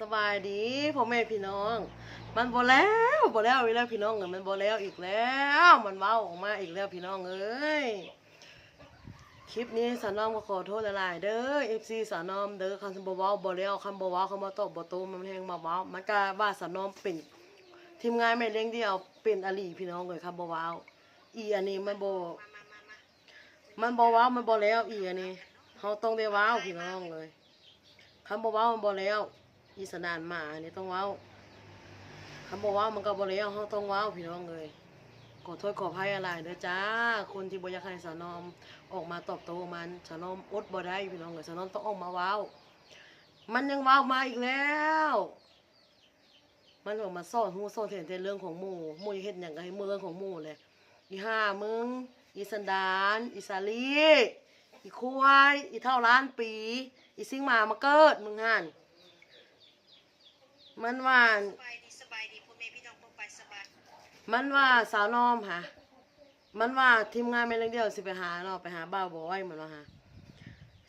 สบายดีพ่อแม่พี่น้อง มันบ่แล้วบ่แล้วอีกแล้วพี่น้องเอ้ยมันบ่แล้วอีกแล้ว มันเว้าออกมาอีกแล้วพี่น้องเอ้ยคลิปนี้สาวนอมก็ขอโทษหลายๆเด้อ FC สาวนอมเด้อคำบ่เว้าบ่แล้วคำบ่เว้าคำบ่ตอบบ่โตมันแฮงมาเว้ามันก็ว่าสาวนอมเป็นทีมงานแม่เลี้ยงเดียวเป็นอลีพี่น้องเอ้ยคำบ่เว้าอีอันนี้มันบ่มันบ่เว้ามันบ่แล้วอีอันนี้เฮาต้องได้เว้าพี่น้องเลยคำบ่เว้ามันบ่แล้ว อีสนานหมานี่ต้องว้าวคำบอกว่ามันก็บ่แล้วเฮาต้องว้าวพี่น้องเลยขอโทษขอภัยอะไรเด้อจ้า คนที่บ่อยากให้สนอมออกมาตอบโต้มันสนอมอดบ่ได้พี่น้องเลยสนอมต้องออกมาว้าวมันยังว้าวมาอีกแล้ว มันออกมาซ่อนหูซ่อนเห็นแต่เรื่องของหมู่หมู่เฮ็ดหยังก็ให้เมืองของหมู่เลยอีห่ามึงอีสันดานอีสาลีอีควายอีเท่าล้านปี อีซิงหมามาเกิดมึงหั่น มันว่า สบายดีสบายดีพ่อแม่พี่น้องพวกไปสบายมันว่าสาวนอมค่ะ มันว่าทีมงานไม่เรื่องเดียวสิไปหาเนาะไปหาบ้าวบอยเหมือนว่าฮะ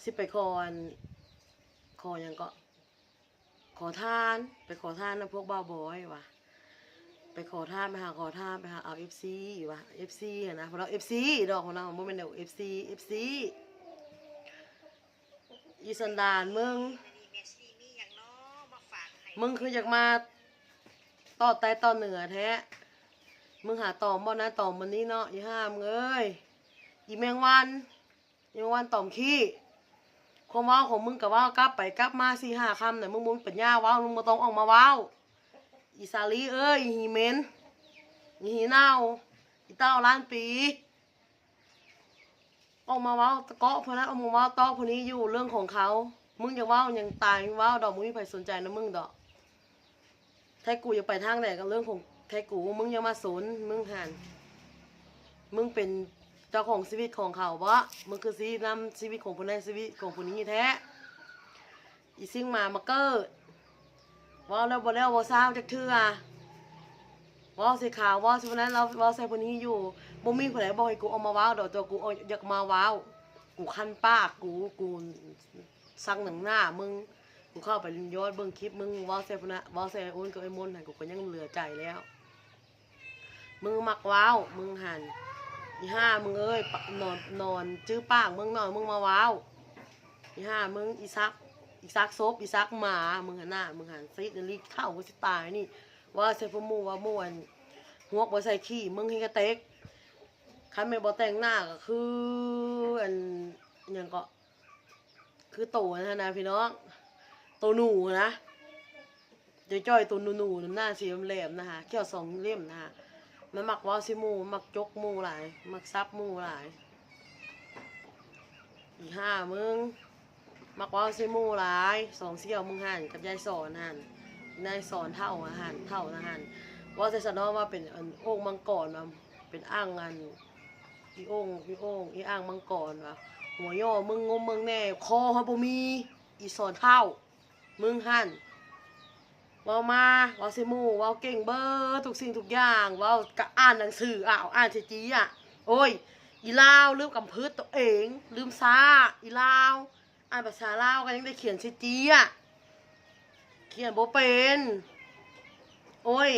สิไปขออันขอหยังก็ขอทาน ไปขอทานนะพวกบ้าวบอยว่ะไปขอทานไปหาขอทานไปหาเอาเอฟซีว่ะเอฟซีนะเพราะเราเอฟซีดอกของเราไม่เป็นเด็กเอฟซีเอฟซีอีสันดานมึงวันนี้เมึงคืออยากมาต่อใต้ต่อเหนือแท้ มึงหาตอมบ่นะตอมมันนี้เนาะอีห้ามเอ้ยอีแมงวันอีแมงวันตอมขี้ความว้าของมึงกับว่ากลับไปกลับมาสี่ห้าคำเนี่ยมึงมึงปัญญาว้ามึงมาต้องออกมาว้าอีสาลีเอ้ยอีหีเมนอีหีเน่าอีเต้าล้านปีออกมาว้าตะเกาะพนักออกมาว้าตอกพวกนี้อยู่เรื่องของเขา มึงอยาเว้ายังตายว้าดอกมึงไม่มีใครสนใจนะมึงดอก แท้กูอย่าไปทางไหนกับเรื่องของแท้กู มึงอย่ามาสนมึงหันมึงเป็นเจ้าของชีวิตของเขาวะมึงคือชีวิตนำชีวิตของคนนั้นชีวิตของคนนี้แท้ อีซิ่งมามาเกิดเว่าแล้วบ่แล้วบ่เศร้าจักเทื่อว่าสิขาวว่าสิวันนั้นเราว่าใส่คนนี้อยู่บ่มีผู้ใดบอกให้กูเออกมาว้าวดอกตัวกูเออยากมาว้าวกูคันปากกูกูสั่งหนังหน้ามึง กูเข้าไปย้อนเบิ่งคลิปมึงว้าใส่พนะเว้าใส่โอนกับไอ้มนหันกูก็ยังเหลือใจแล้ว มึงมักว้าวมึงหันอีห้ามึงเอ้ยนอนนอนจื้อปากมึงนอยมึงมาว้าวอีห้ามึงอีซักอีซักซบอีซักหมา มึงหันหน้ามึงหันซิดลีเข้ากูสิตายนี่ว่าใส่พวกมูว่าม่วนหัวบ่ใส่ขี้มึงให้กระเต็กคันไม่บ่แต่งหน้าก็คืออันยังก็คือโตนะนะพี่น้อง โตหนูนะจะจ้อยตัวหนูหนูๆหน้าสีแหลมๆนะคะเขี้ยวสองเล่มนะคะมันหมักว่าสิมูมักจกมูหลายมักซับมูหลาย อีห้ามึงมักว่าสิมูหลายสองเสี่ยวมึงหันกับยายสอนหันนายสอนเท่าอาหารเท่าอาหารว่าจะสนอว่าเป็นอันโอ่งมังกรมาเป็นอ่างอันอีโอ่งอีโอ่งอีอ่างมังกรวะหัวย่อมึงงมมึงแน่คอฮะบ่มีอีสอนเท่า มึงหันเว้ามาเว้าสิมูเว้าเก่งเบิดทุกสิ่งทุกอย่างเว้ากะอ่านหนังสืออ้าวอ่านสิจีอะ โอ้ย อีลาวลืมกำพืชตัวเอง ลืมซาอีลาว อ่านภาษาลาวก็ยังได้เขียนสิจีอะ เขียนโบเป็น โอ้ย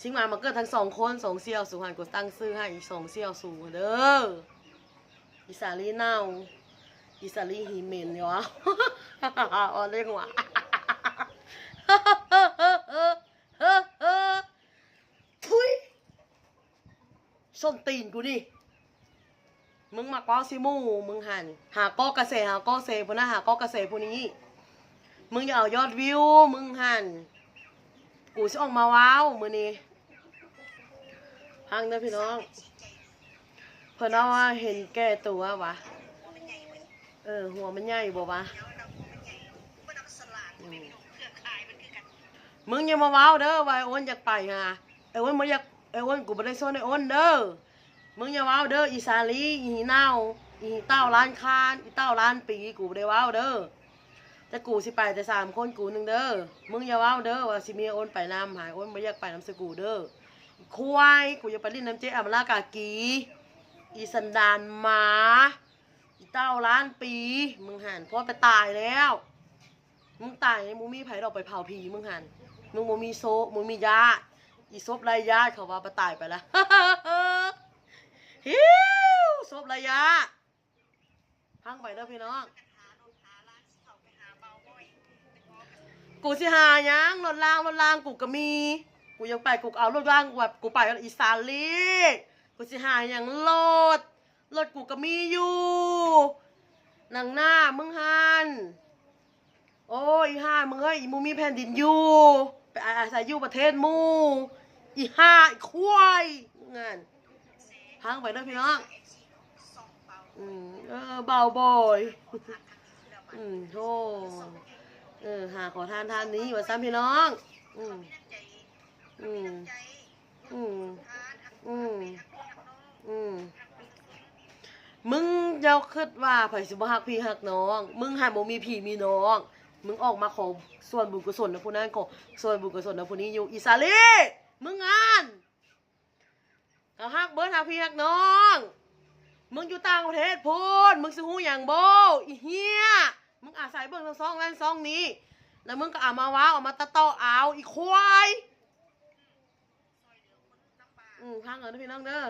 ชิงมามาเกิดทั้งสองคนสองเสี่ยวสูหันกูตั้งซื้อให้อีสองเสี่ยวสูเด้ออีสาลีเน่า อีสาลีหีเมนเนี่ยวะอ๋อเรียกว่าทุยส้นตีนกูดิมึงมาก้อซิมูมึงหันหาก้อกระเสหาก้อเซพวกนะหาก้อกระเสพวกนี้ มึงอย่าเอายอดวิว มึงหันกูจะออกมาว้าวมือนี้พังเด้อพี่น้อง เพิ่นเอาว่าเห็นแก่ตัววะ เออ หัวมันใหญ่บ่วะเดี๋ยวเราหัวมันใหญ่มันเอาสลัดพ่อแม่พี่น้องเครือข่ายมันคือกันมึงอย่ามาว้าวเด้อว่าไอ้อ้นอยากไปฮะไอ้อ้นบ่อยากไอ้อ้นกูบ่ได้ซ่อนไอ้อ้นเด้อมึงอย่าว้าวเด้ออีสาลีอีหีเน่าอีหีเต้าล้านคานอีเต้าล้านปีกูบ่ได้ว้าวเด้อแต่กูสิไปแต่สามคนกูหนึงเด้อมึงอย่าว้าวเด้อว่าสิมีอ้นไปนำหายอ้นบ่อยากไปนำสกูเด้อควายกูจะไปเล่นน้ำเจ๊อมรากากีอีสันดานหมาอี เต้าล้านปี มึงหันพ่อไปตายแล้ว มึงตายมึงมีไผ่ดอกไปเผาผีมึงหันมึงบ่มีโซมึงมีญาอีศพไรญาเขาว่าไปตายไปแล้วฮิวศพไรญาพังไปเด้อพี่น้องกูสิหายังรถล่างรถล่างกูก็มี กูยังไปกูเอารถล่างแบบกูไปอีสานลีกูสิหายังรถ รถกูก็มีอยู่หนังหน้ามึงหันโอ้ยห่ามึงเอ้ยมูมีแผ่นดินอยู่ไปอาศัยอยู่ประเทศมูอีห่าอีควายงานพังไปเด้อพี่น้องเอฟซีส่องเบาอืมเออเบาบ่อยผ่านทางนี้แล้วมันอืมโธ่เออหาขอทานทานนี้ว่าซ้ำพี่น้องอืมเขามีน้ำใจอืมอืมอืม มึงเจ้าคิดว่าไผสิบ่ฮักพี่ฮักน้อง มึงหันบ่มีพี่มีน้อง มึงออกมาขอส่วนบุญกุศลนะผู้นั้นขอส่วนบุญกุศลนะผู้นี้อยู่อิสาลีมึงงานก็ฮักเบิดฮักพี่ฮักน้อง มึงอยู่ต่างประเทศพูนมึงสิฮู้หยังบ่อีเหี้ยมึงอาศัยเบิ่งทั้งสองแว่นสองนี้ แล้วมึงก็เอามาว้าวเอามาตะต่อเอาอีควายอือคนลำบากอืมพังเอินนะพี่น้องเด้อ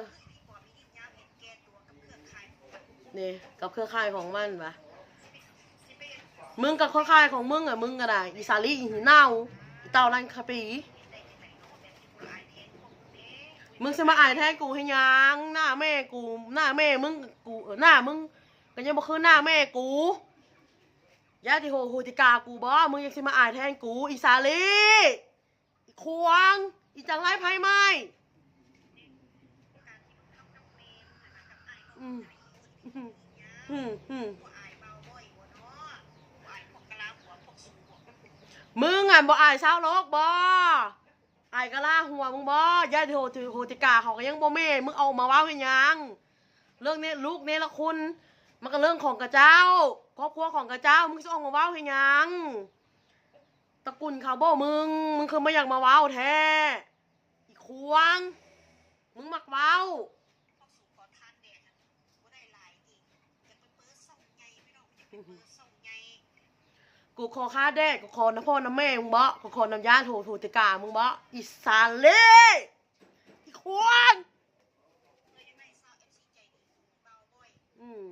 นนี่กับเครือข่ายของมันปะมึงกับเครือข่ายของมึงอะมึงก็ได้อีสาลีอีหีเน่าอีเต่าลันคาปีได้ที่ไหนเนาะแบบที่ผู้หลายเทนของเด้มึงจะมาอายแท้กูให้ยังหน้าแม่กู หน้าแม่มึงกูหน้ามึงก็ยังบ่คือหน้าแม่กูยาติโหโหติกากูบ่มึงยังสิมาอายแทนกู อีสาลีอีควง อีจังไรไพ่ไหม้การที่มึงทำกับเมมกับไอ้อืมก็อืมยา อืมอืมมึงอะบ่อายชาวโลกบ่อายกะลาหัวมึงบ่ยาติโหถือโหติกาเขาก็ยังบ่แม่มึงเอามาว้าวให้ยังเรื่องนี้ลูกเนรคุณมันก็เรื่องของกระเจ้าครอบครัวของกระเจ้ามึงจะออกมาว้าวให้ยังตระกุลเขาบ่มึง มึงคือไม่อยากมาว้าวแท้อีควงมึงมักว้าว กูขอค่าแดกกูขอน้ำพ่อน้ำแม่มึงบ่กูขอน้ำยาโถโถติกามึงบ่อีสานเล่ที่ควรอืม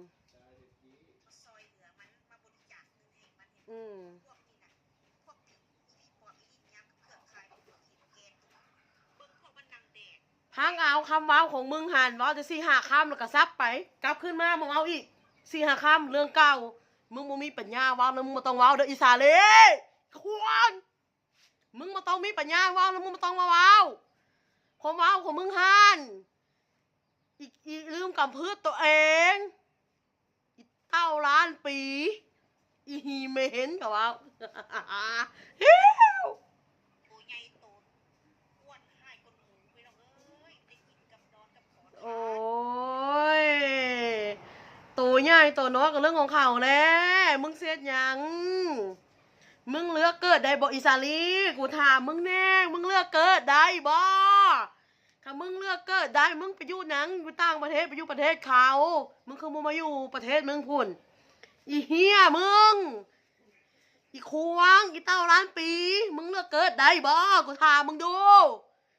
มาซอยเหลือมันมาบริจาคเงินให้มันเนี่ยอืมพวกนี้น่ะพวกที่ที่ปอบอีนี่ยามกับเครือข่ายพวกที่เกณฑ์เบิ่งพวกมันนางแดดพังเอาคำว้าของมึงหันว้าจะสี่หาคำแล้วก็ซับไป กลับขึ้นมามึงเอาอีกสี่หาคำเรื่องเก่า มึงบ่มีปัญญาว้าวแล้วมึงมาต้องว้าวเด้ออีสาเล่ควรมึงมาต้องมีปัญญาว้าวแล้วมึงมาต้องมาว้าวความว้าวของมึงหันอีกอีลืมกำพืชตัวเองอีเต้าล้านปี อีฮีเมนกับว้าวใหญ่โตอ้วนหายคนหมูไปแล้วเอ้ยได้กินกับนอนกับขอทาน โอ้ยตัว ใหญ่ตัวน้อยก็เรื่องของเขาแหล้วมึงเสียดหยัง มึงเลือกเกิดได้บ่อิสาลีกูถามมึงแน่ มึงเลือกเกิดได้บ่ถ้ามึงเลือกเกิดได้มึงไปอยู่หนังอยู่ต่างประเทศไปอยู่ประเทศเขา มึงคือมึงมาอยู่ประเทศมึงพุ่น อีเฮียมึง อีควงอีเต้าล้านปี มึงเลือกเกิดได้บ่กูถามมึงดู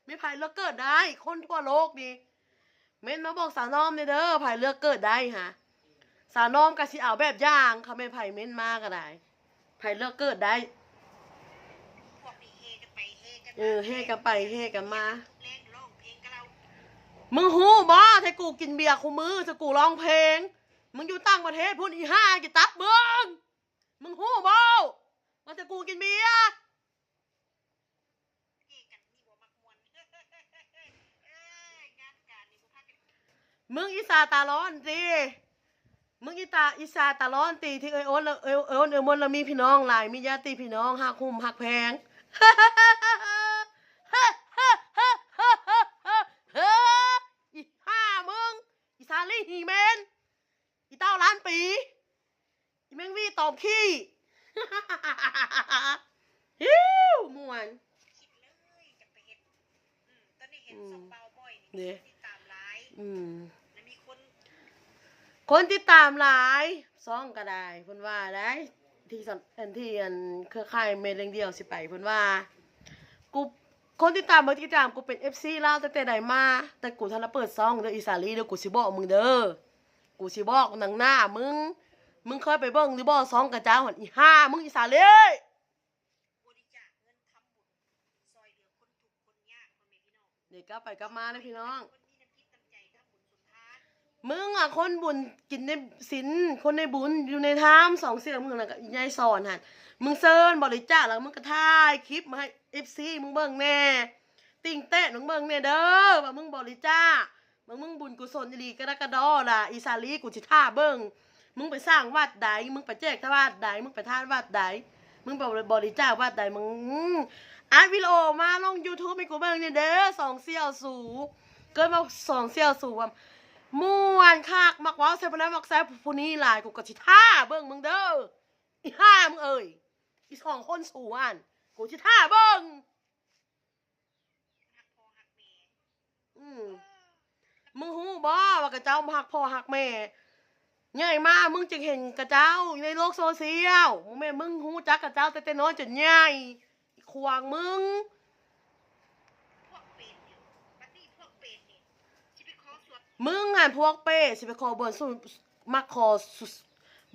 ไม่ไผเลือกเกิดได้ คนทั่วโลกนี่เม้นมาบอกสาวน้อมเนเด้อไผเลือกเกิดได้ฮะ สาวน้อมก็สิเอาแบบอย่างเขาไม่นไผเม้นมาก็ได้ไผเลือกเกิดได้ พวกนี้เฮกันไปเฮกันมาเออเฮกันไปเฮกันมา เล่นร้องเพลงกับเรามึงฮู้บ่ถ้ากูกินเบียร์คู่มือถ้ากูร้องเพลง มึงอยู่ต่างประเทศพูดอีห้ากิตับมึงมึงฮู้บ่ว่าถ้ากูกินเบียร์เฮกันนี่บ่มักมวนเอ้ยงานการนี่บ่พากัน มึงอีสาตาร้อนสิ มึงอีตาอีสาตาร้อนตีที่เอ้ยโอนล้วเอยเอ้ยโอนเอ้ยมนแล้วมีพี่น้องหลายมีญาติพี่น้องหักหุ่มหักแพงอีห้ามึงอีซาลี่ฮีเมนอีเต้าล้านปีอีแมงวี่ตอบขี้ฮิวม่วนคิดเลยจะไปเห็นอืม ตอนนี้เห็นอืมสองเบาบ่อยเนี่นี่ยติดตามไลฟ์อืมแล้วมีคนคนที่ตามหลายซ่องก็ได้เพิ่นว่าได้ที่สันอันที่อันเครือข่ายเมดเรงเดียวสิไปเพิ่นว่ากูคนที่ตามเบิ่งที่ตามกูเป็น FC ลาวตั้งแต่ใดมาแต่กูทันละเปิดซองเด้ออีสาลีเด้อกูสิบอกมึงเด้อกูสิบอกหนังหน้ามึงมึงเคยไปเบิ่งหรือบ่ซองกระจ้าหั่นอีห้ามึงอีสาลีบริจาคเงินทำบุญซอยเหลือคนทุกข์คนยากคนแม่พี่น้องเดี๋ยวกลับไปกลับมานะพี่น้อง มึงอะคนบุญกินในศีลคนในบุญอยู่ในถ้ำสองเสียงมึงน่ะกับยายสอนหันมึงเซิร์นบริจาคแล้วมึงก็ถ่ายคลิปมาให้เอฟซีมึงเบิ่งแน่ ติ่งเต้มึงเบิ่งแน่เด้อว่ามึงบริจาคมึงมึงบุญกุศลดีกระกระดอล่ะอีสาลีกูสิท่าเบิ่งมึงไปสร้างวัดใดมึงไปแจกทวัดใดมึงไปทาวัดใดมึงไปบริจาควัดใดมึงอัดวิดีโอมาลง YouTube ให้กูเบิ่งเนี่ยเด้อสองเสี่ยวสูเกิดมาสองเสี่ยวสูว่า ม่วนคักมักว้าใส่พนันมักแซ่ผู้นี้หลายกูก็สิท่าเบิ่งมึงเด้ออีห้ามึงเอ้ยอีสองคนสู่อันกูสิท่าเบิ่งอืมมึงฮู้บ่ว่ากระเจ้าหักพ่อหักแม่ใหญ่มากมึงจึงเห็นกระเจ้าอยู่ในโลกโซเชียลมึงแม่มึงฮู้จักกระเจ้าแต่แต่น้อยจนใหญ่ควางมึง พวกเป็นเนี่ยบัดนี้พวกเป็นเนี่ยสิไปขอสวด มึงอะพวกเป้สิไปขอบุญส่วนมักขอสุ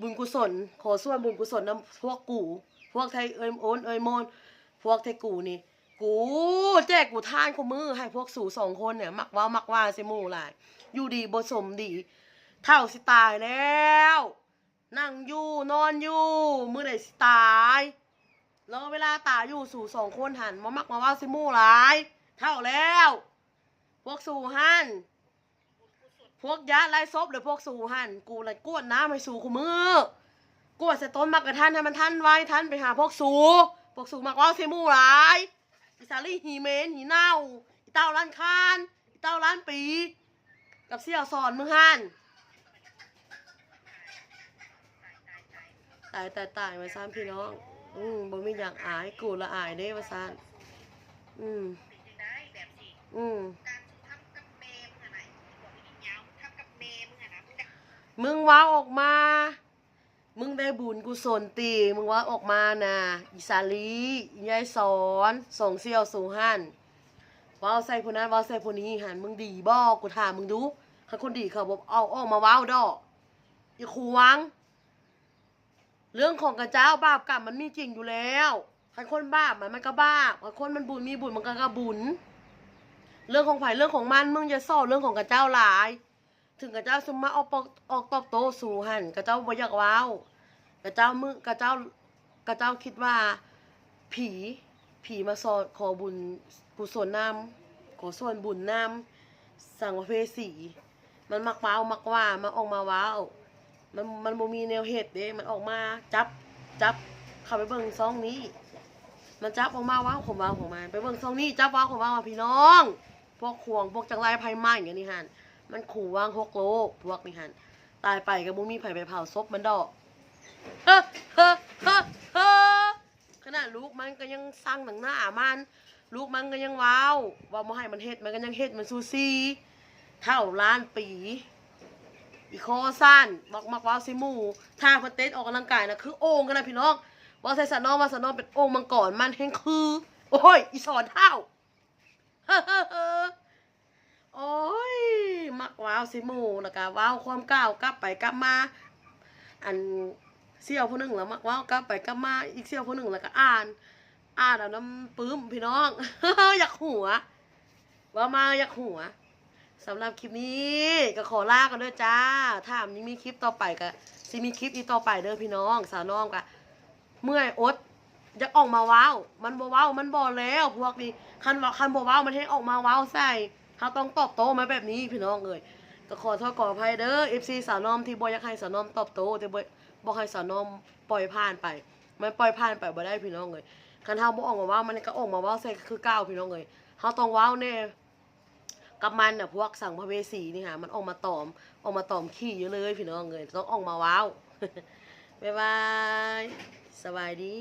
บุญกุศล ขอส่วนบุญกุศลนำพวกกู พวกไทยเอ้ยโอนเอ้ยโมนพวกไทยกูนี่ กูแจกกูทานกูมือให้พวกสู่สองคนเนี่ย มักว่ามักว่าสิมู่หลายอยู่ดีบสมดี เท่าสิตายแล้ว นั่งอยู่นอนอยู่มือไหนสิตายแล้วเวลาตายอยู่สู่สองคนหันมามักมาว่าสิมู่หลาย เท่าแล้ว พวกสู่หัน พวกยะไล่ซบหรือพวกสู่หันกูเลยกวดน้ำให้สูกูมือกวดใส่ต้นมักกระทันให้มันทันไว้ทันไปหาพวกสู่พวกสู่มักว่าเซมูหลายอีสาลี่หีเมนหีเน่าอีเต้าล้านคานอีเต้าล้านปี กับเสี่ยวสอนมึงหันตายตายตายตายตายตายมาซ้ำพี่น้อง อืมบ่มีอย่างอายกูละอายเด้มาซ้ำอืมอืม มึงว้าออกมา มึงได้บุญกุศลตี มึงว่าออกมานะอีสาลียายสอนส่งเสี่ยวสู่หันว้าใส่ผู้นั้นว้าใส่ผู้นี้หันมึงดีบ่กูถามมึงดูถ้าคนดีเขาบอกเอาออกมาว้าวดอกอีขวงเรื่องของกระเจ้าบาปกรรมมันมีจริงอยู่แล้วใครคนบาปมันมันก็บาปใครคนมันบุญมีบุญมันก็กระบุญ เรื่องของไผ่เรื่องของมันมึงจะสอนเรื่องของกระเจ้าหลาย ถึงกระเจ้าสมมาออกปอกออกตอบโต้สู่หันกระเจ้าบ่อยากว้ากระเจ้ามึงกระเจ้ากระเจ้าคิดว่า ผี ผีมาสอนขอบุญกุศลนำขอส่วนบุญนำสั่งว่าเพสีมันมักว้าวมักว่ามันออกมาว้ามันมันบ่มีแนวเหตุเด้ มันออกมาจับจับเข้าไปเบิ่งซองนี้ มันจับออกมาว้าวของว้าวของมันไปเบิ่งซองนี้จับว้าวของว้าวพี่น้อง พวกขวงพวกจังไรภัยไหม้อย่างนี้หัน มันขู่วางหกโลกพวกนี้หันตายไปก็บ่มีไผ่ไปเผาศพมันดอกเฮ้อเฮ้อเฮ้อเฮ้อขนาดลูกมันก็ยังสร้างหนังหน้ามัน ลูกมันก็ยังว้าวว่าบ่ให้มันเฮ็ดมันก็ยังเฮ็ดมันซูซีเท่าล้านปี อีโคสั้นบอกมักว้าวซิมูท่าพันเต้นออกกำลังกายนะคือโอ่งกันนะพี่น้องว่าใส่สนอว่าสนอเป็นโอ่งมังกรมันแห่งคือ โอ้ยอีสอนเท่าโอ้ยมัก ว้าวซิมูแล้วก็ว้าวความก้าวกลับไปกลับมา อันเสี่ยวผู้หนึ่งแล้วมักว้าวกลับไปกลับมาอีกเสี่ยวผู้หนึ่งแล้วก็อ่าน อ่านเอาน้ำปื้มพี่น้อง อยากหัว ว่ามาอยากหัวสำหรับคลิปนี้ก็ขอลากันด้วยจ้าถ้ายังมีคลิปต่อไปก็สิมีคลิปอีกต่อไปเด้อพี่น้อง สาวน้องก็เมื่อยอดอยากออกมาว้าว มันบ่ว้าวมันบ่แล้วพวกนี้คันว่าคันบ่ว้าวมันให้ออกมาว้าวใส่ เขาต้องตอบโต้มาแบบนี้พี่น้องเอ้ยก็ขอโทษขออภัยเด้อ FC สาวน้อมที่บอยากให้สาวน้อมตอบโต้แต่บ่บ่ให้สาวน้อมปล่อยผ่านไปมันปล่อยผ่านไปบ่ได้พี่น้องเอ้ยคันเฮาบ่ออกมาว้ามันก็ออกมาว้าวใส่คือก้าวพี่น้องเอ้ยเฮาต้องว้าวแน่กับมันน่ะพวกสั่งพระเวสีนี่ค่ะมันออกมาตอมออกมาตอมขี้เยอะเลยพี่น้องเลยต้องออกมาว้าวบ๊ายบายสบายดี